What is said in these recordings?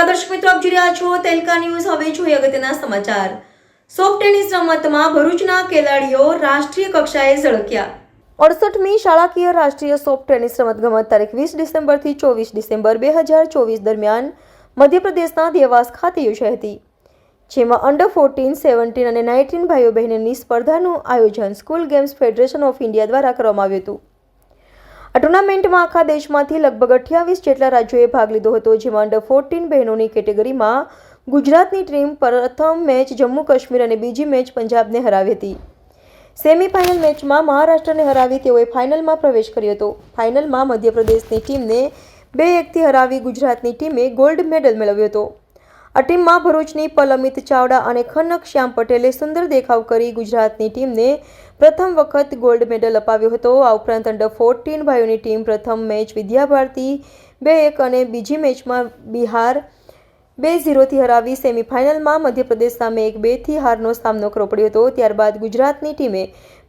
નમસ્કાર દર્શક મિત્રો, આપ જોઈ રહ્યા છો તેલકા ન્યૂઝ. હવે જોઈએ અગત્યના સમાચાર. સોફ્ટ ટેનિસ રમતમાં ભરૂચના ખેલાડીઓ રાષ્ટ્રીય કક્ષાએ ઝળક્યા. અડસઠમી શાળાકીય રાષ્ટ્રીય સોફ્ટ ટેનિસ રમતગમત તારીખ વીસ ડિસેમ્બરથી ચોવીસ ડિસેમ્બર બે હજાર ચોવીસ દરમિયાન મધ્યપ્રદેશના દેવાસ ખાતે યોજાઈ હતી. જેમાં અંડર ફોર્ટીન સેવન્ટીન અને નાઇન્ટીન ભાઈઓ બહેનોની સ્પર્ધાનું આયોજન School Games Federation of India દ્વારા કરવામાં આવ્યું હતું. આ ટુર્નામેન્ટમાં આખા દેશમાંથી લગભગ અઠ્યાવીસ જેટલા રાજ્યોએ ભાગ લીધો હતો, જેમાં અંડર ફોર્ટીન બહેનોની કેટેગરીમાં ગુજરાતની ટીમ પ્રથમ મેચ જમ્મુ કાશ્મીર અને બીજી મેચ પંજાબને હરાવી હતી. સેમીફાઇનલ મેચમાં મહારાષ્ટ્રને હરાવી તેઓએ ફાઇનલમાં પ્રવેશ કર્યો હતો. ફાઇનલમાં મધ્યપ્રદેશની ટીમને બે એકથી હરાવી ગુજરાતની ટીમે ગોલ્ડ મેડલ મેળવ્યો હતો. આ ટીમમાં ભરૂચની પલમિત ચાવડા અને ખનક શ્યામ પટેલે સુંદર દેખાવ કરી ગુજરાતની ટીમને પ્રથમ વખત ગોલ્ડ મેડલ અપાવ્યો હતો. આ ઉપરાંત અંડર ફોર્ટીન ભાઈઓની ટીમ પ્રથમ મેચ વિદ્યાભારતી બે એક અને બીજી મેચમાં બિહાર બે ઝીરોથી હરાવી સેમીફાઇનલમાં મધ્યપ્રદેશ સામે એક બેથી હારનો સામનો કરવો પડ્યો હતો. ત્યારબાદ ગુજરાતની ટીમે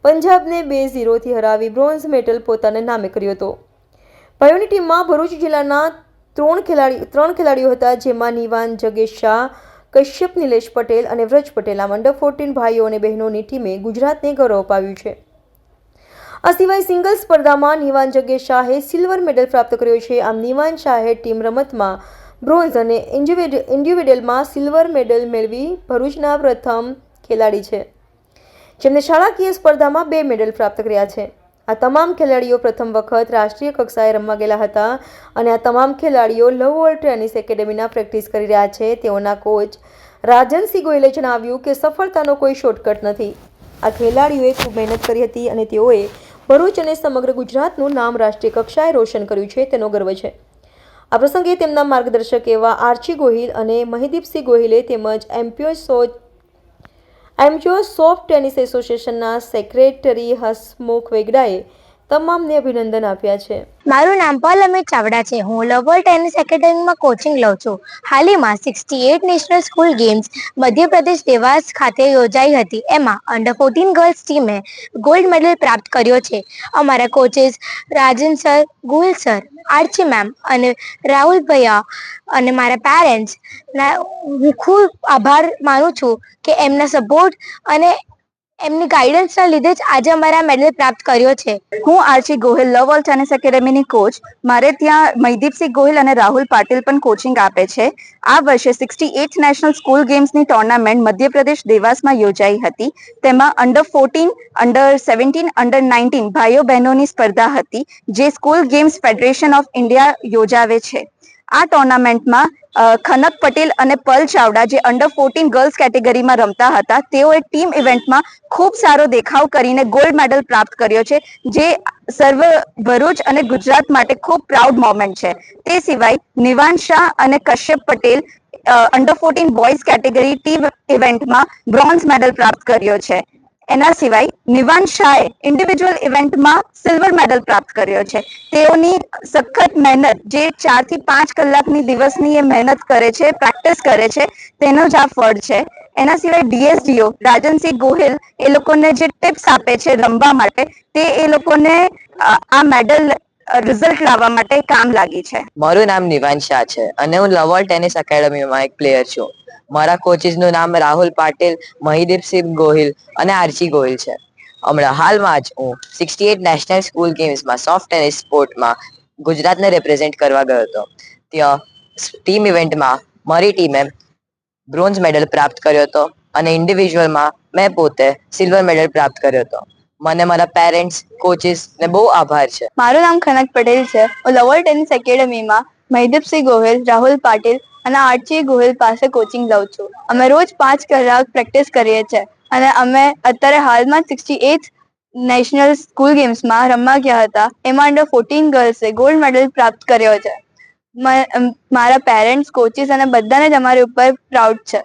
પંજાબને બે ઝીરોથી હરાવી બ્રોન્ઝ મેડલ પોતાના નામે કર્યો હતો. ભાઈઓની ટીમમાં ભરૂચ જિલ્લાના ત્રણ ખેલાડી, ત્રણ ખેલાડીઓ હતા, જેમાં નિવાન, જગેશ શાહ, કશ્યપ, નિલેશ પટેલ અને વ્રજ પટેલ. આમ અંડર ફોર્ટીન ભાઈઓ અને બહેનોની ટીમે ગુજરાતને ગૌરવ અપાવ્યું છે. આ સિવાય સિંગલ સ્પર્ધામાં નિવાન, જગેશ શાહે સિલ્વર મેડલ પ્રાપ્ત કર્યો છે. આમ નિવાન શાહે ટીમ રમતમાં બ્રોન્ઝ અને ઇન્ડિવિડ્યુઅલમાં સિલ્વર મેડલ મેળવી ભરૂચના પ્રથમ ખેલાડી છે. જેમને શાળાકીય સ્પર્ધામાં બે મેડલ પ્રાપ્ત કર્યા છે. આ તમામ ખેલાડીઓ પ્રથમ વખત રાષ્ટ્રીય કક્ષાએ રમવા ગયેલા હતા અને આ તમામ ખેલાડીઓ લવ વર્લ્ડ ટેનિસ એકેડેમીના પ્રેક્ટિસ કરી રહ્યા છે. તેઓના કોચ રાજનસિંહ ગોયલે જણાવ્યું કે સફળતાનો કોઈ શોર્ટકટ નથી. આ ખેલાડીઓએ ખૂબ મહેનત કરી હતી અને તેઓએ ભરૂચ અને સમગ્ર ગુજરાતનું નામ રાષ્ટ્રીય કક્ષાએ રોશન કર્યું છે. તેનો ગર્વ છે. આ પ્રસંગે તેમના માર્ગદર્શક એવા આર્ચી ગોહિલ અને મહિદીપસિંહ ગોહિલે તેમજ umpire so umpire soft tennis એસોસિએશનના સેક્રેટરી હસમુખ વેગડાએ તમામને અભિનંદન આપ્યા છે. મારું નામ પલ અમિત ચાવડા છે. હું લવર ટેનિસ એકેડેમીમાં કોચિંગ લઉં છું. હાલમાં sixty eight national school games Madhya Pradesh Dewas ખાતે યોજાઈ હતી. એમાં અંડર ફોર્ટીન ગર્લ્સ ટીમે ગોલ્ડ મેડલ પ્રાપ્ત કર્યો છે. અમારા coaches Rajan sir, Gul sir, Archi ma'am અને રાહુલ ભૈયા અને મારા પેરેન્ટ્સ હું ખૂબ આભાર માનું છું કે એમના સપોર્ટ અને એમની ગાઈડન્સના લીધે જ આજે અમારા મેડલ પ્રાપ્ત કર્યો છે. હું Archi Gohil Love World tennis એકેડેમીની coach મારે ત્યાં મહીદીપસિંહ ગોહિલ અને રાહુલ પાટીલ પણ કોચિંગ આપે છે. આ વર્ષે સિક્સટી એઇટ નેશનલ સ્કૂલ ગેમ્સની ટુર્નામેન્ટ મધ્યપ્રદેશ દેવાસમાં યોજાઈ હતી. તેમાં under fourteen under seventeen under nineteen ભાઈઓ બહેનોની સ્પર્ધા હતી, જે School Games Federation of India યોજાવે છે. આ ટુર્નામેન્ટમાં ખનક પટેલ અને પલ ચાવડા જે અંડર ફોર્ટીન ગર્લ્સ કેટેગરીમાં રમતા હતા, તેઓએ ટીમ ઇવેન્ટમાં ખૂબ સારો દેખાવ કરીને ગોલ્ડ મેડલ પ્રાપ્ત કર્યો છે, જે સર્વ ભરૂચ અને ગુજરાત માટે ખૂબ પ્રાઉડ મોમેન્ટ છે. તે સિવાય નિવાન શાહ અને Kashyap Patel under fourteen boys category team ઇવેન્ટમાં બ્રોન્ઝ મેડલ પ્રાપ્ત કર્યો છે. એના સિવાય નિવાન શાહે ઇન્ડિવિજ્યુઅલ ઇવેન્ટમાં સિલ્વર મેડલ પ્રાપ્ત કર્યો છે. તેઓની સખત મહેનત, જે ચારથી પાંચ કલાકની દિવસની એ મહેનત કરે છે પ્રેક્ટિસ કરે છે, તેનો જ આ ફળ છે. એના સિવાય ડીએસડીઓ રાજનસિંહ ગોહિલ એ લોકોને જે ટિપ્સ આપે છે રમવા માટે, તે એ લોકોને આ મેડલ રિઝલ્ટ લાવવા માટે કામ લાગી છે. મારું નામ નિવાન શાહ છે અને હું લવર ટેનિસ એકેડમીમાં એક પ્લેયર છું. મારા કોચિસનું નામ રાહુલ પાટીલ મહિદીપસિંહ ગોહિલ અને આરસી ગોહિલ છે. હમણાં હાલમાં જ હું સિક્સટી એટ નેશનલ સ્કૂલ ગેમ્સમાં સોફ્ટ ટેનિસ સ્પોર્ટમાં ગુજરાતને રિપ્રેઝેન્ટ કરવા ગયો હતો. ત્યાં ટીમ ઇવેન્ટમાં મારી ટીમે બ્રોન્ઝ મેડલ પ્રાપ્ત કર્યો હતો અને ઇન્ડિવિજ્યુઅલમાં મેં પોતે સિલ્વર મેડલ પ્રાપ્ત કર્યો હતો. મને મારા પેરેન્ટ્સ કોચિસ ને બહુ આભાર છે. મારું નામ ખનક પટેલ છે. હું લવર ટેનિસ એકેડમીમાં મહિદીપસિંહ ગોહિલ, રાહુલ પાટીલ અને આર્ચી ગોહિલ પાસે કોચિંગ લઉં છું. અમે રોજ પાંચ કલાક પ્રેક્ટિસ કરીએ છીએ અને અમે અત્યારે હાલમાં સિક્સટી એટ નેશનલ સ્કૂલ ગેમ્સમાં રમવા ગયા હતા. એમાં અંડર ફોર્ટીન ગર્લ્સે ગોલ્ડ મેડલ પ્રાપ્ત કર્યો છે. મારા પેરેન્ટ્સ કોચિસ અને બધાને જ અમારી ઉપર પ્રાઉડ છે.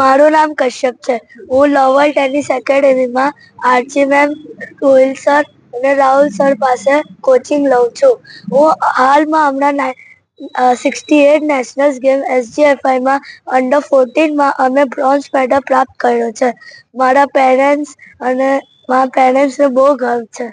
મારું નામ કશ્યપ છે. હું લોવર ટેનિસ એકેડેમીમાં આરજી મેમ ગોહિલ સર અને રાહુલ સર પાસે કોચિંગ લઉં છું. હું હાલમાં હમણાં સિક્સટી એટ નેશનલ ગેમ એસજીએફઆઈમાં અંડર ફોર્ટીનમાં અમે બ્રોન્ઝ મેડલ પ્રાપ્ત કર્યો છે. મારા પેરેન્ટ્સ અને મારા પેરેન્ટ્સને બહુ ગર્વ છે.